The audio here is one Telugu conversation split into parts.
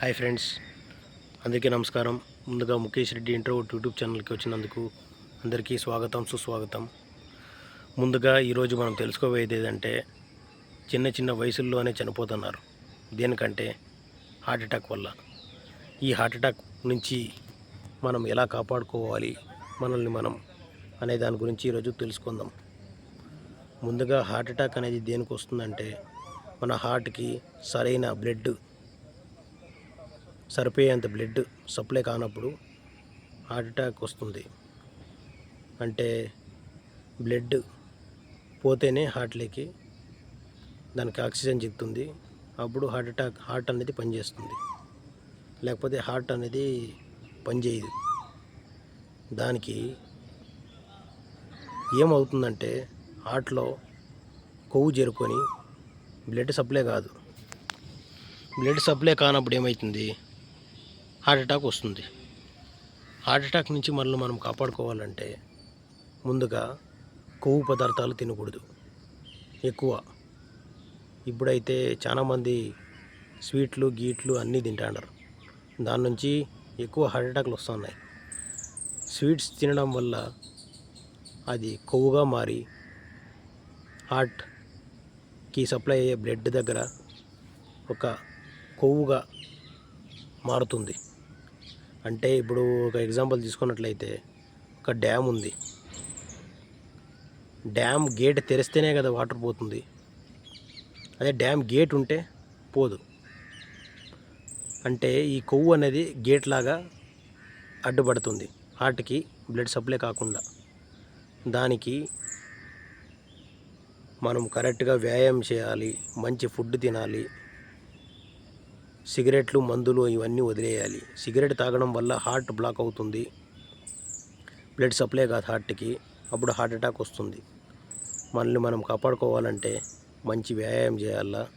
హాయ్ ఫ్రెండ్స్ అందరికీ నమస్కారం. ముందుగా ముఖేష్ రెడ్డి ఇంటర్వ్యూట్ యూట్యూబ్ ఛానల్కి వచ్చినందుకు అందరికీ స్వాగతం సుస్వాగతం. ముందుగా ఈరోజు మనం తెలుసుకోబోయేది ఏదంటే చిన్న చిన్న వయసుల్లోనే చనిపోతున్నారు. దేనికంటే హార్ట్ అటాక్ వల్ల. ఈ హార్ట్ అటాక్ నుంచి మనం ఎలా కాపాడుకోవాలి మనల్ని మనం అనే దాని గురించి ఈరోజు తెలుసుకుందాం. ముందుగా హార్ట్ అటాక్ అనేది దేనికి వస్తుందంటే మన హార్ట్కి సరైన బ్లడ్ సరిపోయేంత బ్లడ్ సప్లై కానప్పుడు హార్ట్ అటాక్ వస్తుంది. అంటే బ్లడ్ పోతేనే హార్ట్లోకి దానికి ఆక్సిజన్ చెప్తుంది అప్పుడు హార్ట్ అటాక్ హార్ట్ అనేది పనిచేస్తుంది. లేకపోతే హార్ట్ అనేది పనిచేయదు. దానికి ఏమవుతుందంటే హార్ట్లో కొవ్వు చేరుకొని బ్లడ్ సప్లై కాదు. బ్లడ్ సప్లై కానప్పుడు ఏమవుతుంది హార్ట్ అటాక్ వస్తుంది. హార్ట్ అటాక్ నుంచి మనల్ని మనం కాపాడుకోవాలంటే ముందుగా కొవ్వు పదార్థాలు తినకూడదు. ఎక్కువ. ఇప్పుడైతే చాలామంది స్వీట్లు గీట్లు అన్నీ తింటాడారు. దాని నుంచి ఎక్కువ హార్ట్ అటాక్లు వస్తున్నాయి. స్వీట్స్ తినడం వల్ల అది కొవ్వుగా మారి హార్ట్కి సప్లై అయ్యే బ్లడ్ దగ్గర ఒక కొవ్వుగా మారుతుంది. అంటే ఇప్పుడు ఒక ఎగ్జాంపుల్ తీసుకున్నట్లయితే ఒక డ్యామ్ ఉంది. డ్యామ్ గేట్ తెరిస్తేనే కదా వాటర్ పోతుంది. అదే డ్యామ్ గేట్ ఉంటే పోదు. అంటే ఈ కొవ్వు అనేది గేట్ లాగా అడ్డుపడుతుంది. హార్ట్కి బ్లడ్ సప్లై కాకుండా. దానికి మనం కరెక్ట్గా వ్యాయామం చేయాలి మంచి ఫుడ్ తినాలి సిగరెట్లు మందులు ఇవన్నీ వదిలేయాలి. సిగరెట్ తాగడం వల్ల హార్ట్ బ్లాక్ అవుతుంది. బ్లడ్ సప్లై కాదు హార్ట్కి. అప్పుడు హార్ట్ అటాక్ వస్తుంది. మనల్ని మనం కాపాడుకోవాలంటే మంచి వ్యాయామం చేయాలా?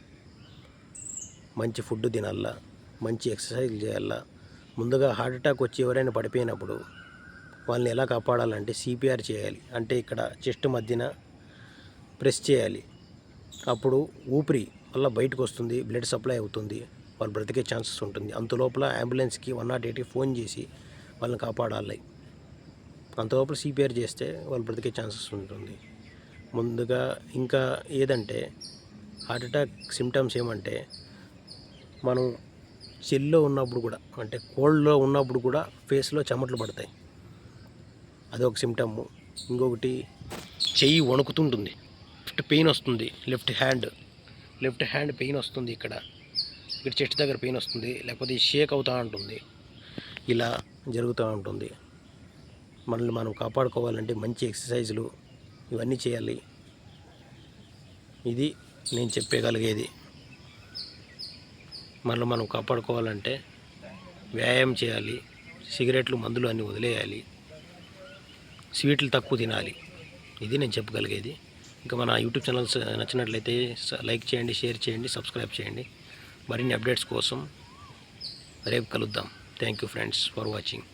మంచి ఫుడ్ తినాలా? మంచి ఎక్సర్సైజ్ చేయాలా? ముందుగా హార్ట్ అటాక్ వచ్చి ఎవరైనా పడిపోయినప్పుడు వాళ్ళని ఎలా కాపాడాలంటే సిపిఆర్ చేయాలి. అంటే ఇక్కడ చెస్ట్ మధ్యన ప్రెస్ చేయాలి. అప్పుడు ఊపిరి వల్ల బయటకు వస్తుంది బ్లడ్ సప్లై అవుతుంది. వాళ్ళు బ్రతికే ఛాన్సెస్ ఉంటుంది. అంతలోపల అంబులెన్స్కి వన్ నాట్ ఎయిట్కి ఫోన్ చేసి వాళ్ళని కాపాడాలి. అంతలోపల సిపిఆర్ చేస్తే వాళ్ళు బ్రతికే ఛాన్సెస్ ఉంటుంది. ముందుగా ఇంకా ఏదంటే హార్ట్ అటాక్ సిమ్టమ్స్ ఏమంటే మనం చెల్లో ఉన్నప్పుడు కూడా అంటే కోల్డ్లో ఉన్నప్పుడు కూడా ఫేస్లో చెమటలు పడతాయి. అదొక సిమ్టమ్ ఇంకొకటి చెయ్యి వణుకుతుంటుంది. లెఫ్ట్ పెయిన్ వస్తుంది. Left hand left hand pain వస్తుంది ఇక్కడ. ఇక్కడ చెట్టు దగ్గర పెయిన్ వస్తుంది లేకపోతే షేక్ అవుతూ ఉంటుంది. ఇలా జరుగుతూ ఉంటుంది. మనల్ని మనం కాపాడుకోవాలంటే మంచి ఎక్సర్సైజులు ఇవన్నీ చేయాలి. ఇది నేను చెప్పగలిగేది. మనల్ని మనం కాపాడుకోవాలంటే వ్యాయామం చేయాలి సిగరెట్లు మందులు అన్నీ వదిలేయాలి స్వీట్లు తక్కువ తినాలి. ఇది నేను చెప్పగలిగేది. ఇంకా మన యూట్యూబ్ ఛానల్స్ నచ్చినట్లయితే లైక్ చేయండి షేర్ చేయండి సబ్స్క్రైబ్ చేయండి. మరిన్ని అప్డేట్స్ కోసం రేపు కలుద్దాం. Thank you friends for watching